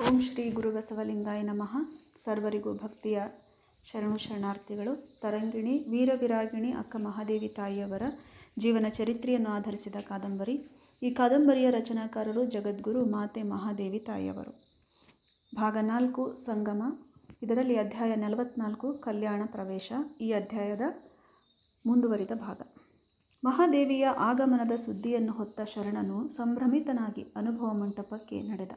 ಓಂ ಶ್ರೀ ಗುರುಬಸವಲಿಂಗಾಯ ನಮಃ. ಸರ್ವರಿಗೂ ಭಕ್ತಿಯ ಶರಣು ಶರಣಾರ್ಥಿಗಳು. ತರಂಗಿಣಿ, ವೀರವಿರಾಗಿಣಿ, ಅಕ್ಕ ಮಹಾದೇವಿ ತಾಯಿಯವರ ಜೀವನ ಚರಿತ್ರೆಯನ್ನು ಆಧರಿಸಿದ ಕಾದಂಬರಿ. ಈ ಕಾದಂಬರಿಯ ರಚನಾಕಾರರು ಜಗದ್ಗುರು ಮಾತೆ ಮಹಾದೇವಿ ತಾಯಿಯವರು. ಭಾಗ ನಾಲ್ಕು, ಸಂಗಮ. ಇದರಲ್ಲಿ ಅಧ್ಯಾಯ ನಲವತ್ನಾಲ್ಕು, ಕಲ್ಯಾಣ ಪ್ರವೇಶ. ಈ ಅಧ್ಯಾಯದ ಮುಂದುವರಿದ ಭಾಗ. ಮಹಾದೇವಿಯ ಆಗಮನದ ಸುದ್ದಿಯನ್ನು ಹೊತ್ತ ಶರಣನು ಸಂಭ್ರಮಿತನಾಗಿ ಅನುಭವ ಮಂಟಪಕ್ಕೆ ನಡೆದ.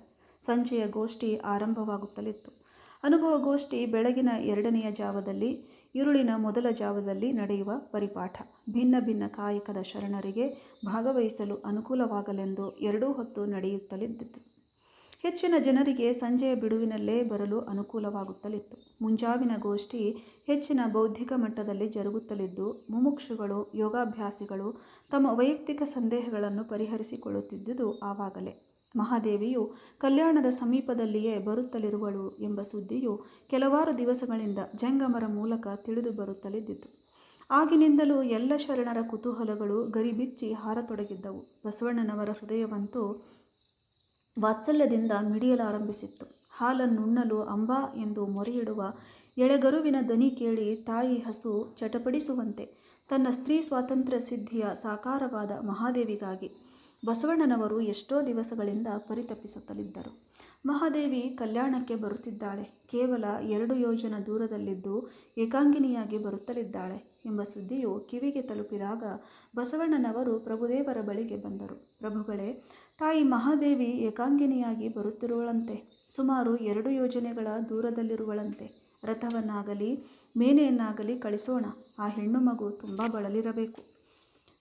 ಸಂಜೆಯ ಗೋಷ್ಠಿ ಆರಂಭವಾಗುತ್ತಲಿತ್ತು. ಅನುಭವ ಗೋಷ್ಠಿ ಬೆಳಗಿನ ಎರಡನೆಯ ಜಾವದಲ್ಲಿ ಇರುಳಿನ ಮೊದಲ ಜಾವದಲ್ಲಿ ನಡೆಯುವ ಪರಿಪಾಠ. ಭಿನ್ನ ಭಿನ್ನ ಕಾಯಕದ ಶರಣರಿಗೆ ಭಾಗವಹಿಸಲು ಅನುಕೂಲವಾಗಲೆಂದು ಎರಡೂ ಹೊತ್ತು ನಡೆಯುತ್ತಲಿದ್ದಿತು. ಹೆಚ್ಚಿನ ಜನರಿಗೆ ಸಂಜೆಯ ಬಿಡುವಿನಲ್ಲೇ ಬರಲು ಅನುಕೂಲವಾಗುತ್ತಲಿತ್ತು. ಮುಂಜಾವಿನ ಗೋಷ್ಠಿ ಹೆಚ್ಚಿನ ಬೌದ್ಧಿಕ ಮಟ್ಟದಲ್ಲಿ ಜರುಗುತ್ತಲಿದ್ದು, ಮುಮುಕ್ಷುಗಳು, ಯೋಗಾಭ್ಯಾಸಿಗಳು ತಮ್ಮ ವೈಯಕ್ತಿಕ ಸಂದೇಹಗಳನ್ನು ಪರಿಹರಿಸಿಕೊಳ್ಳುತ್ತಿದ್ದುದು ಆವಾಗಲೇ. ಮಹಾದೇವಿಯು ಕಲ್ಯಾಣದ ಸಮೀಪದಲ್ಲಿಯೇ ಬರುತ್ತಲಿರುವಳು ಎಂಬ ಸುದ್ದಿಯು ಕೆಲವಾರು ದಿವಸಗಳಿಂದ ಜಂಗಮರ ಮೂಲಕ ತಿಳಿದು ಬರುತ್ತಲಿದ್ದಿತು. ಆಗಿನಿಂದಲೂ ಎಲ್ಲ ಶರಣರ ಕುತೂಹಲಗಳು ಗರಿಬಿಚ್ಚಿ ಹಾರತೊಡಗಿದ್ದವು. ಬಸವಣ್ಣನವರ ಹೃದಯವಂತೂ ವಾತ್ಸಲ್ಯದಿಂದ ಮಿಡಿಯಲಾರಂಭಿಸಿತ್ತು. ಹಾಲನ್ನುಣ್ಣಲು ಅಂಬಾ ಎಂದು ಮೊರೆಯಿಡುವ ಎಳೆಗರುವಿನ ದನಿ ಕೇಳಿ ತಾಯಿ ಹಸು ಚಟಪಡಿಸುವಂತೆ ತನ್ನ ಸ್ತ್ರೀ ಸ್ವಾತಂತ್ರ್ಯ ಸಿದ್ಧಿಯ ಸಾಕಾರವಾದ ಮಹಾದೇವಿಗಾಗಿ ಬಸವಣ್ಣನವರು ಎಷ್ಟೋ ದಿವಸಗಳಿಂದ ಪರಿತಪಿಸುತ್ತಲಿದ್ದರು. ಮಹಾದೇವಿ ಕಲ್ಯಾಣಕ್ಕೆ ಬರುತ್ತಿದ್ದಾಳೆ. ಕೇವಲ ಎರಡು ಯೋಜನ ದೂರದಲ್ಲಿದ್ದು ಏಕಾಂಗಿನಿಯಾಗಿ ಬರುತ್ತಲಿದ್ದಾಳೆ ಎಂಬ ಸುದ್ದಿಯು ಕಿವಿಗೆ ತಲುಪಿದಾಗ ಬಸವಣ್ಣನವರು ಪ್ರಭುದೇವರ ಬಳಿಗೆ ಬಂದರು. ಪ್ರಭುಗಳೇ, ತಾಯಿ ಮಹಾದೇವಿ ಏಕಾಂಗಿನಿಯಾಗಿ ಬರುತ್ತಿರುವಳಂತೆ, ಸುಮಾರು ಎರಡು ಯೋಜನೆಗಳ ದೂರದಲ್ಲಿರುವಳಂತೆ. ರಥವನ್ನಾಗಲಿ, ಮೇನೆಯನ್ನಾಗಲಿ ಕಳಿಸೋಣ. ಆ ಹೆಣ್ಣು ಮಗು ತುಂಬ ಬಳಲಿರಬೇಕು.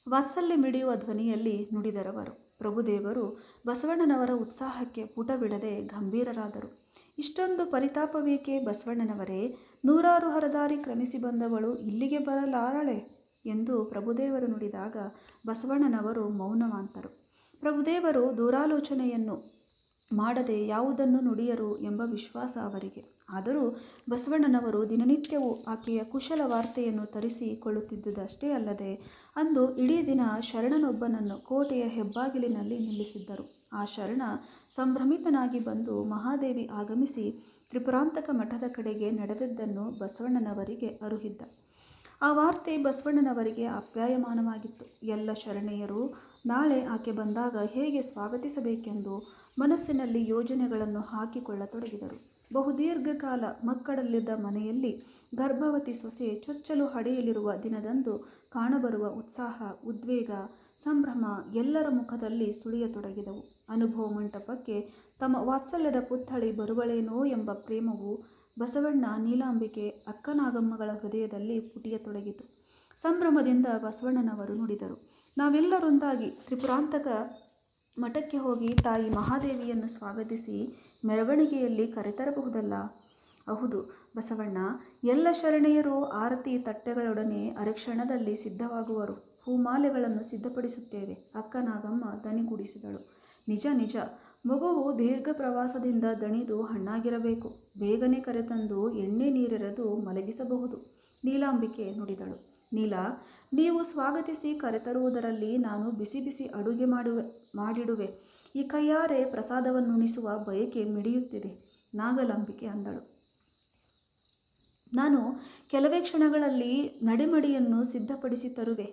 ವಾತ್ಸಲ್ಯ ಮಿಡಿಯುವ ಧ್ವನಿಯಲ್ಲಿ ನುಡಿದರವರು. ಪ್ರಭುದೇವರು ಬಸವಣ್ಣನವರ ಉತ್ಸಾಹಕ್ಕೆ ಪುಟಬಿಡದೆ ಗಂಭೀರರಾದರು. ಇಷ್ಟೊಂದು ಪರಿತಾಪವೇಕೆ ಬಸವಣ್ಣನವರೇ? ನೂರಾರು ಹರದಾರಿ ಕ್ರಮಿಸಿ ಬಂದವಳು ಇಲ್ಲಿಗೆ ಬರಲಾರಳೆ ಎಂದು ಪ್ರಭುದೇವರು ನುಡಿದಾಗ ಬಸವಣ್ಣನವರು ಮೌನವಾಂತರು. ಪ್ರಭುದೇವರು ದೂರಾಲೋಚನೆಯನ್ನು ಮಾಡದೆ ಯಾವುದನ್ನು ನುಡಿಯರು ಎಂಬ ವಿಶ್ವಾಸ ಅವರಿಗೆ. ಆದರೂ ಬಸವಣ್ಣನವರು ದಿನನಿತ್ಯವೂ ಆಕೆಯ ಕುಶಲ ವಾರ್ತೆಯನ್ನು ತರಿಸಿಕೊಳ್ಳುತ್ತಿದ್ದುದಷ್ಟೇ ಅಲ್ಲದೆ, ಅಂದು ಇಡೀ ದಿನ ಶರಣನೊಬ್ಬನನ್ನು ಕೋಟೆಯ ಹೆಬ್ಬಾಗಿಲಿನಲ್ಲಿ ನಿಲ್ಲಿಸಿದ್ದರು. ಆ ಶರಣ ಸಂಭ್ರಮಿತನಾಗಿ ಬಂದು ಮಹಾದೇವಿ ಆಗಮಿಸಿ ತ್ರಿಪುರಾಂತಕ ಮಠದ ಕಡೆಗೆ ನಡೆದದ್ದನ್ನು ಬಸವಣ್ಣನವರಿಗೆ ಅರುಹಿದ್ದ. ಆ ವಾರ್ತೆ ಬಸವಣ್ಣನವರಿಗೆ ಅಪ್ಯಾಯಮಾನವಾಗಿತ್ತು. ಎಲ್ಲ ಶರಣೆಯರು ನಾಳೆ ಆಕೆ ಬಂದಾಗ ಹೇಗೆ ಸ್ವಾಗತಿಸಬೇಕೆಂದು ಮನಸ್ಸಿನಲ್ಲಿ ಯೋಜನೆಗಳನ್ನು ಹಾಕಿಕೊಳ್ಳತೊಡಗಿದರು. ಬಹುದೀರ್ಘಕಾಲ ಮಕ್ಕಳಲ್ಲಿದ್ದ ಮನೆಯಲ್ಲಿ ಗರ್ಭವತಿ ಸೊಸೆ ಚೊಚ್ಚಲು ಹಡೆಯಲಿರುವ ದಿನದಂದು ಕಾಣಬರುವ ಉತ್ಸಾಹ, ಉದ್ವೇಗ, ಸಂಭ್ರಮ ಎಲ್ಲರ ಮುಖದಲ್ಲಿ ಸುಳಿಯತೊಡಗಿದವು. ಅನುಭವ ಮಂಟಪಕ್ಕೆ ತಮ್ಮ ವಾತ್ಸಲ್ಯದ ಪುತ್ಥಳಿ ಬರುವಳೇನೋ ಎಂಬ ಪ್ರೇಮವು ಬಸವಣ್ಣ ನೀಲಾಂಬಿಕೆ ಅಕ್ಕನಾಗಮ್ಮಗಳ ಹೃದಯದಲ್ಲಿ ಪುಟಿಯತೊಡಗಿತು. ಸಂಭ್ರಮದಿಂದ ಬಸವಣ್ಣನವರು ನುಡಿದರು, ನಾವೆಲ್ಲರೊಂದಾಗಿ ತ್ರಿಪುರಾಂತಕ ಮಠಕ್ಕೆ ಹೋಗಿ ತಾಯಿ ಮಹಾದೇವಿಯನ್ನು ಸ್ವಾಗತಿಸಿ ಮೆರವಣಿಗೆಯಲ್ಲಿ ಕರೆತರಬಹುದಲ್ಲ? ಹೌದು, ಬಸವಣ್ಣ, ಎಲ್ಲ ಶರಣೆಯರು ಆರತಿ ತಟ್ಟೆಗಳೊಡನೆ ಅರಕ್ಷಣದಲ್ಲಿ ಸಿದ್ಧವಾಗುವರು. ಹೂಮಾಲೆಗಳನ್ನು ಸಿದ್ಧಪಡಿಸುತ್ತೇವೆ. ಅಕ್ಕನಾಗಮ್ಮ ದನಿಗೂಡಿಸಿದಳು. ನಿಜ ನಿಜ. ಮಗುವು ದೀರ್ಘ ಪ್ರವಾಸದಿಂದ ದಣಿದು ಹಣ್ಣಾಗಿರಬೇಕು. ಬೇಗನೆ ಕರೆತಂದು ಎಣ್ಣೆ ನೀರೆರೆದು ಮಲಗಿಸಬಹುದು. ನೀಲಾಂಬಿಕೆ ನುಡಿದಳು. ನೀಲ, ನೀವು ಸ್ವಾಗತಿಸಿ ಕರೆತರುವುದರಲ್ಲಿ ನಾನು ಬಿಸಿ ಬಿಸಿ ಅಡುಗೆ ಮಾಡುವೆ, ಮಾಡಿಡುವೆ. ಈ ಕೈಯಾರೆ ಪ್ರಸಾದವನ್ನುಣಿಸುವ ಬಯಕೆ ಮಿಡಿಯುತ್ತಿದೆ. ನಾಗಲಂಬಿಕೆ ಅಂದಳು. ನಾನು ಕೆಲವೇ ಕ್ಷಣಗಳಲ್ಲಿ ನಡೆಮಡಿಯನ್ನು ಸಿದ್ಧಪಡಿಸಿ ತರುವೆ.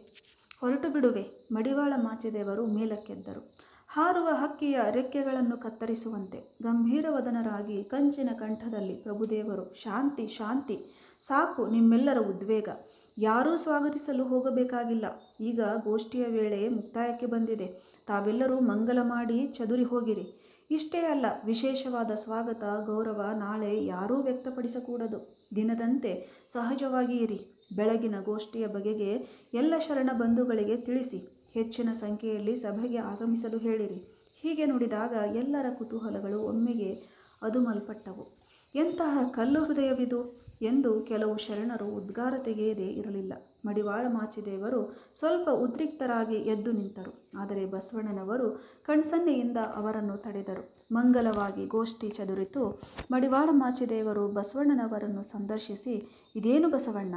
ಹೊರಟು ಬಿಡುವೆ, ಮಡಿವಾಳ ಮಾಚಿದೇವರು ಮೇಲಕ್ಕೆದ್ದರು. ಹಾರುವ ಹಕ್ಕಿಯ ರೆಕ್ಕೆಗಳನ್ನು ಕತ್ತರಿಸುವಂತೆ ಗಂಭೀರವದನರಾಗಿ ಕಂಚಿನ ಕಂಠದಲ್ಲಿ ಪ್ರಭುದೇವರು, ಶಾಂತಿ ಶಾಂತಿ, ಸಾಕು ನಿಮ್ಮೆಲ್ಲರ ಉದ್ವೇಗ. ಯಾರೂ ಸ್ವಾಗತಿಸಲು ಹೋಗಬೇಕಾಗಿಲ್ಲ. ಈಗ ಗೋಷ್ಠಿಯ ವೇಳೆ ಮುಕ್ತಾಯಕ್ಕೆ ಬಂದಿದೆ. ತಾವೆಲ್ಲರೂ ಮಂಗಲ ಮಾಡಿ ಚದುರಿ ಹೋಗಿರಿ. ಇಷ್ಟೇ ಅಲ್ಲ, ವಿಶೇಷವಾದ ಸ್ವಾಗತ, ಗೌರವ ನಾಳೆ ಯಾರೂ ವ್ಯಕ್ತಪಡಿಸಕೂಡದು. ದಿನದಂತೆ ಸಹಜವಾಗಿ ಇರಿ. ಬೆಳಗಿನ ಗೋಷ್ಠಿಯ ಬಗೆಗೆ ಎಲ್ಲ ಶರಣ ಬಂಧುಗಳಿಗೆ ತಿಳಿಸಿ. ಹೆಚ್ಚಿನ ಸಂಖ್ಯೆಯಲ್ಲಿ ಸಭೆಗೆ ಆಗಮಿಸಲು ಹೇಳಿರಿ. ಹೀಗೆ ನೋಡಿದಾಗ ಎಲ್ಲರ ಕುತೂಹಲಗಳು ಒಮ್ಮೆಗೆ ಅದುಮಲ್ಪಟ್ಟವು. ಎಂತಹ ಕಲ್ಲು ಹೃದಯವಿದು! ಎಂದು ಕೆಲವು ಶರಣರು ಉದ್ಗಾರ ತೆಗೆಯದೇ ಇರಲಿಲ್ಲ. ಮಡಿವಾಳ ಮಾಚಿದೇವರು ಸ್ವಲ್ಪ ಉದ್ರಿಕ್ತರಾಗಿ ಎದ್ದು ನಿಂತರು. ಆದರೆ ಬಸವಣ್ಣನವರು ಕಣ್ಸನ್ನೆಯಿಂದ ಅವರನ್ನು ತಡೆದರು. ಮಂಗಲವಾಗಿ ಗೋಷ್ಠಿ ಚದುರಿತು. ಮಡಿವಾಳ ಮಾಚಿದೇವರು ಬಸವಣ್ಣನವರನ್ನು ಸಂದರ್ಶಿಸಿ, ಇದೇನು ಬಸವಣ್ಣ,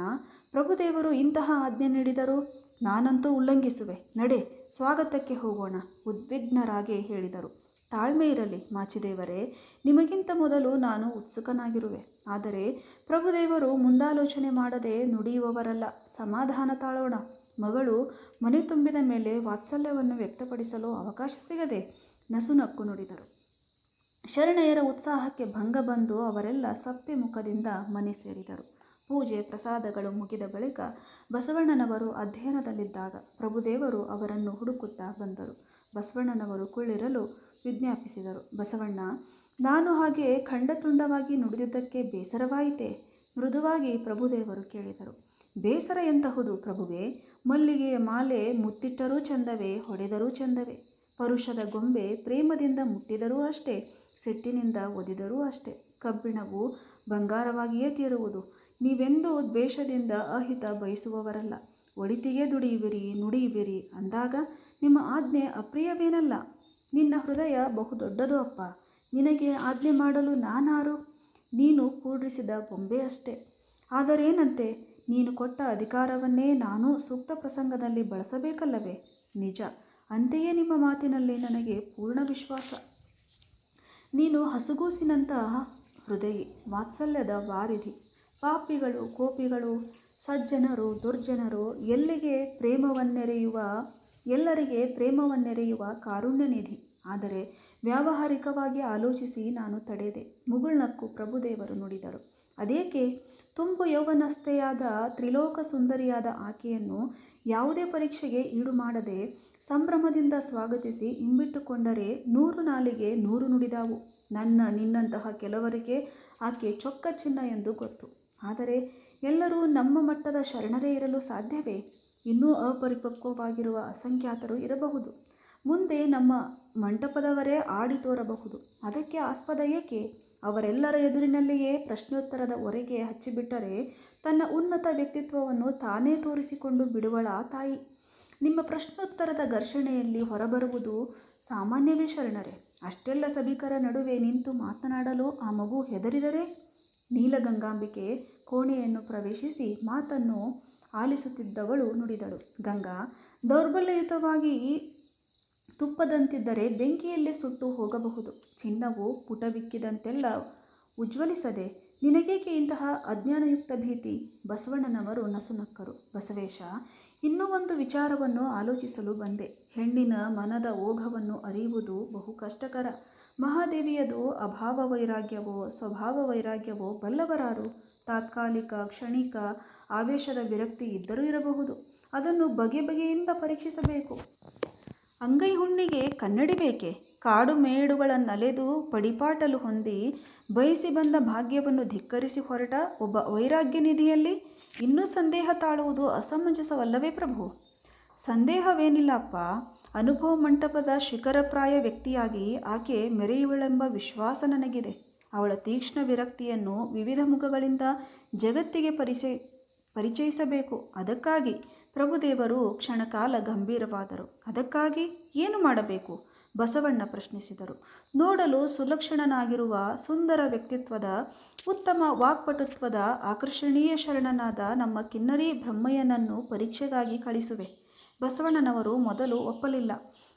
ಪ್ರಭುದೇವರು ಇಂತಹ ಆಜ್ಞೆ ನೀಡಿದರು? ನಾನಂತೂ ಉಲ್ಲಂಘಿಸುವೆ. ನಡೆ, ಸ್ವಾಗತಕ್ಕೆ ಹೋಗೋಣ, ಉದ್ವಿಗ್ನರಾಗಿ ಹೇಳಿದರು. ತಾಳ್ಮೆ ಇರಲಿ ಮಾಚಿದೇವರೇ. ನಿಮಗಿಂತ ಮೊದಲು ನಾನು ಉತ್ಸುಕನಾಗಿರುವೆ. ಆದರೆ ಪ್ರಭುದೇವರು ಮುಂದಾಲೋಚನೆ ಮಾಡದೆ ನುಡಿಯುವವರಲ್ಲ. ಸಮಾಧಾನ ತಾಳೋಣ. ಮಗಳು ಮನೆ ತುಂಬಿದ ಮೇಲೆ ವಾತ್ಸಲ್ಯವನ್ನು ವ್ಯಕ್ತಪಡಿಸಲು ಅವಕಾಶ ಸಿಗದೆ ನಸುನಕ್ಕು ನುಡಿದರು. ಶರಣೆಯರ ಉತ್ಸಾಹಕ್ಕೆ ಭಂಗ ಬಂದು ಅವರೆಲ್ಲ ಸಪ್ಪೆ ಮುಖದಿಂದ ಮನೆ ಸೇರಿದರು. ಪೂಜೆ ಪ್ರಸಾದಗಳು ಮುಗಿದ ಬಳಿಕ ಬಸವಣ್ಣನವರು ಅಧ್ಯಯನದಲ್ಲಿದ್ದಾಗ ಪ್ರಭುದೇವರು ಅವರನ್ನು ಹುಡುಕುತ್ತಾ ಬಂದರು. ಬಸವಣ್ಣನವರು ಕುಳ್ಳಿರಲು ವಿಜ್ಞಾಪಿಸಿದರು. ಬಸವಣ್ಣ ನಾನು ಹಾಗೆ ಖಂಡತುಂಡವಾಗಿ ನುಡಿದಿದ್ದಕ್ಕೆ ಬೇಸರವಾಯಿತೆ? ಮೃದುವಾಗಿ ಪ್ರಭುದೇವರು ಕೇಳಿದರು. ಬೇಸರ ಎಂತಹುದು ಪ್ರಭುವೆ? ಮಲ್ಲಿಗೆಯ ಮಾಲೆ ಮುತ್ತಿಟ್ಟರೂ ಚಂದವೇ, ಹೊಡೆದರೂ ಚಂದವೇ? ಪರುಷದ ಗೊಂಬೆ ಪ್ರೇಮದಿಂದ ಮುಟ್ಟಿದರೂ ಅಷ್ಟೇ, ಸಿಟ್ಟಿನಿಂದ ಒದಿದರೂ ಅಷ್ಟೇ. ಕಬ್ಬಿಣವು ಬಂಗಾರವಾಗಿಯೇ ತೀರುವುದು. ನೀವೆಂದೂ ದ್ವೇಷದಿಂದ ಅಹಿತ ಬಯಸುವವರಲ್ಲ. ಒಳಿತಿಗೆ ದುಡಿಯುವಿರಿ, ನುಡಿಯುವಿರಿ ಅಂದಾಗ ನಿಮ್ಮ ಆಜ್ಞೆ ಅಪ್ರಿಯವೇನಲ್ಲ? ನಿನ್ನ ಹೃದಯ ಬಹುದೊಡ್ಡದು ಅಪ್ಪ. ನಿನಗೆ ಆಜ್ಞೆ ಮಾಡಲು ನಾನಾರು? ನೀನು ಕೂಡಿಸಿದ ಬೊಂಬೆ ಅಷ್ಟೇ. ಆದರೇನಂತೆ? ನೀನು ಕೊಟ್ಟ ಅಧಿಕಾರವನ್ನೇ ನಾನು ಸೂಕ್ತ ಪ್ರಸಂಗದಲ್ಲಿ ಬಳಸಬೇಕಲ್ಲವೇ? ನಿಜ. ಅಂತೆಯೇ ನಿಮ್ಮ ಮಾತಿನಲ್ಲಿ ನನಗೆ ಪೂರ್ಣ ವಿಶ್ವಾಸ. ನೀನು ಹಸುಗೂಸಿನಂತಹ ಹೃದಯಿ, ವಾತ್ಸಲ್ಯದ ವಾರಿಧಿ. ಪಾಪಿಗಳು, ಕೋಪಿಗಳು, ಸಜ್ಜನರು, ದುರ್ಜನರು, ಎಲ್ಲಿಗೆ ಪ್ರೇಮವನ್ನೆರೆಯುವ, ಎಲ್ಲರಿಗೆ ಪ್ರೇಮವನ್ನೆರೆಯುವ ಕಾರುಣ್ಯನಿಧಿ. ಆದರೆ ವ್ಯಾವಹಾರಿಕವಾಗಿ ಆಲೋಚಿಸಿ ನಾನು ತಡೆದೆ. ಮುಗುಳ್ನಕ್ಕು ಪ್ರಭುದೇವರು ನುಡಿದರು. ಅದೇಕೆ? ತುಂಬು ಯೌವನಸ್ಥೆಯಾದ, ತ್ರಿಲೋಕ ಸುಂದರಿಯಾದ ಆಕೆಯನ್ನು ಯಾವುದೇ ಪರೀಕ್ಷೆಗೆ ಈಡು ಮಾಡದೆ, ಸಂಭ್ರಮದಿಂದ ಸ್ವಾಗತಿಸಿ ಇಂಬಿಟ್ಟುಕೊಂಡರೆ ನೂರು ನಾಲಿಗೆ ನೂರು ನುಡಿದಾವು. ನನ್ನ, ನಿನ್ನಂತಹ ಕೆಲವರಿಗೆ ಆಕೆ ಚೊಕ್ಕ ಚಿನ್ನ ಎಂದು ಗೊತ್ತು. ಆದರೆ ಎಲ್ಲರೂ ನಮ್ಮ ಮಟ್ಟದ ಶರಣರೇ ಇರಲು ಸಾಧ್ಯವೇ? ಇನ್ನೂ ಅಪರಿಪಕ್ವವಾಗಿರುವ ಅಸಂಖ್ಯಾತರು ಇರಬಹುದು. ಮುಂದೆ ನಮ್ಮ ಮಂಟಪದವರೇ ಆಡಿ ತೋರಬಹುದು. ಅದಕ್ಕೆ ಆಸ್ಪದ ಏಕೆ? ಅವರೆಲ್ಲರ ಎದುರಿನಲ್ಲಿಯೇ ಪ್ರಶ್ನೋತ್ತರದ ಹೊರೆಗೆ ಹಚ್ಚಿಬಿಟ್ಟರೆ ತನ್ನ ಉನ್ನತ ವ್ಯಕ್ತಿತ್ವವನ್ನು ತಾನೇ ತೋರಿಸಿಕೊಂಡು ಬಿಡುವಳ ತಾಯಿ. ನಿಮ್ಮ ಪ್ರಶ್ನೋತ್ತರದ ಘರ್ಷಣೆಯಲ್ಲಿ ಹೊರಬರುವುದು ಸಾಮಾನ್ಯವೇ ಶರಣರೇ ಅಷ್ಟೆಲ್ಲ ಸಭಿಕರ ನಡುವೆ ನಿಂತು ಮಾತನಾಡಲು ಆ ಮಗು ಹೆದರಿದರೆ? ನೀಲಗಂಗಾಂಬಿಕೆ ಕೋಣೆಯನ್ನು ಪ್ರವೇಶಿಸಿ ಮಾತನ್ನು ಆಲಿಸುತ್ತಿದ್ದವಳು ನುಡಿದಳು. ಗಂಗಾ, ದೌರ್ಬಲ್ಯಯುತವಾಗಿ ತುಪ್ಪದಂತಿದ್ದರೆ ಬೆಂಕಿಯಲ್ಲಿ ಸುಟ್ಟು ಹೋಗಬಹುದು. ಚಿನ್ನವು ಪುಟಬಿಕ್ಕಿದಂತೆಲ್ಲ ಉಜ್ವಲಿಸದೆ ನಿನಗೇಕೆ ಇಂತಹ ಅಜ್ಞಾನಯುಕ್ತ ಭೀತಿ? ಬಸವಣ್ಣನವರು ನಸುನಕ್ಕರು. ಬಸವೇಶ, ಇನ್ನೂ ಒಂದು ವಿಚಾರವನ್ನು ಆಲೋಚಿಸಲು ಬಂದೆ. ಹೆಣ್ಣಿನ ಮನದ ಓಘವನ್ನು ಅರಿಯುವುದು ಬಹು ಕಷ್ಟಕರ. ಮಹಾದೇವಿಯದು ಅಭಾವ ವೈರಾಗ್ಯವೋ ಸ್ವಭಾವ ವೈರಾಗ್ಯವೋ ಬಲ್ಲವರಾರು. ತಾತ್ಕಾಲಿಕ, ಕ್ಷಣಿಕ ಆವೇಶದ ವಿರಕ್ತಿ ಇದ್ದರೂ ಇರಬಹುದು. ಅದನ್ನು ಬಗೆ ಬಗೆಯಿಂದ ಪರೀಕ್ಷಿಸಬೇಕು. ಅಂಗೈ ಹುಣ್ಣಿಗೆ ಕನ್ನಡಿ ಬೇಕೆ? ಕಾಡು ಮೇಡುಗಳನ್ನಲೆದು ಪಡಿಪಾಟಲು ಹೊಂದಿ ಬಯಸಿ ಬಂದ ಭಾಗ್ಯವನ್ನು ಧಿಕ್ಕರಿಸಿ ಹೊರಟ ಒಬ್ಬ ವೈರಾಗ್ಯ ನಿಧಿಯಲ್ಲಿ ಇನ್ನೂ ಸಂದೇಹ ತಾಳುವುದು ಅಸಮಂಜಸವಲ್ಲವೇ ಪ್ರಭು? ಸಂದೇಹವೇನಿಲ್ಲಪ್ಪ ಅನುಭವ ಮಂಟಪದ ಶಿಖರಪ್ರಾಯ ವ್ಯಕ್ತಿಯಾಗಿ ಆಕೆ ಮೆರೆಯುವಳೆಂಬ ವಿಶ್ವಾಸ ನನಗಿದೆ. ಅವಳ ತೀಕ್ಷ್ಣ ವಿರಕ್ತಿಯನ್ನು ವಿವಿಧ ಮುಖಗಳಿಂದ ಜಗತ್ತಿಗೆ ಪರಿಚಯ, ಪರಿಚಯಿಸಬೇಕು. ಅದಕ್ಕಾಗಿ ಪ್ರಭುದೇವರು ಕ್ಷಣಕಾಲ ಗಂಭೀರವಾದರು. ಅದಕ್ಕಾಗಿ ಏನು ಮಾಡಬೇಕು? ಬಸವಣ್ಣ ಪ್ರಶ್ನಿಸಿದರು. ನೋಡಲು ಸುಲಕ್ಷಣನಾಗಿರುವ ಸುಂದರ ವ್ಯಕ್ತಿತ್ವದ, ಉತ್ತಮ ವಾಕ್ಪಟುತ್ವದ, ಆಕರ್ಷಣೀಯ ಶರಣನಾದ ನಮ್ಮ ಕಿನ್ನರಿ ಬ್ರಹ್ಮಯ್ಯನನ್ನು ಪರೀಕ್ಷೆಗಾಗಿ ಕಳಿಸುವೆ. ಬಸವಣ್ಣನವರು ಮೊದಲು ಒಪ್ಪಲಿಲ್ಲ.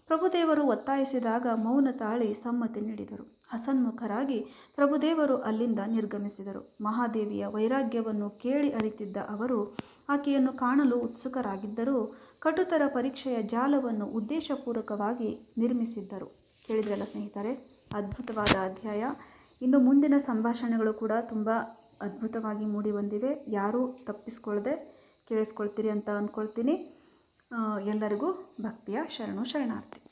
ಪ್ರಭುದೇವರು ಒತ್ತಾಯಿಸಿದಾಗ ಮೌನ ತಾಳಿ ಸಮ್ಮತಿ ನೀಡಿದರು. ಹಸನ್ಮುಖರಾಗಿ ಪ್ರಭುದೇವರು ಅಲ್ಲಿಂದ ನಿರ್ಗಮಿಸಿದರು. ಮಹಾದೇವಿಯ ವೈರಾಗ್ಯವನ್ನು ಕೇಳಿ ಅರಿತಿದ್ದ ಅವರು, ಆಕೆಯನ್ನು ಕಾಣಲು ಉತ್ಸುಕರಾಗಿದ್ದರೂ ಕಟುತರ ಪರೀಕ್ಷೆಯ ಜಾಲವನ್ನು ಉದ್ದೇಶಪೂರ್ವಕವಾಗಿ ನಿರ್ಮಿಸಿದ್ದರು. ಕೇಳಿದ್ರಲ್ಲ ಸ್ನೇಹಿತರೆ, ಅದ್ಭುತವಾದ ಅಧ್ಯಾಯ. ಇನ್ನು ಮುಂದಿನ ಸಂಭಾಷಣೆಗಳು ಕೂಡ ತುಂಬ ಅದ್ಭುತವಾಗಿ ಮೂಡಿ ಬಂದಿವೆ. ಯಾರೂ ತಪ್ಪಿಸ್ಕೊಳ್ಳದೆ ಕೇಳಿಸ್ಕೊಳ್ತೀರಿ ಅಂತ ಅಂದ್ಕೊಳ್ತೀನಿ ಎಲ್ಲರಿಗೂ ಭಕ್ತಿಯ ಶರಣು ಶರಣಾರ್ಥಿ.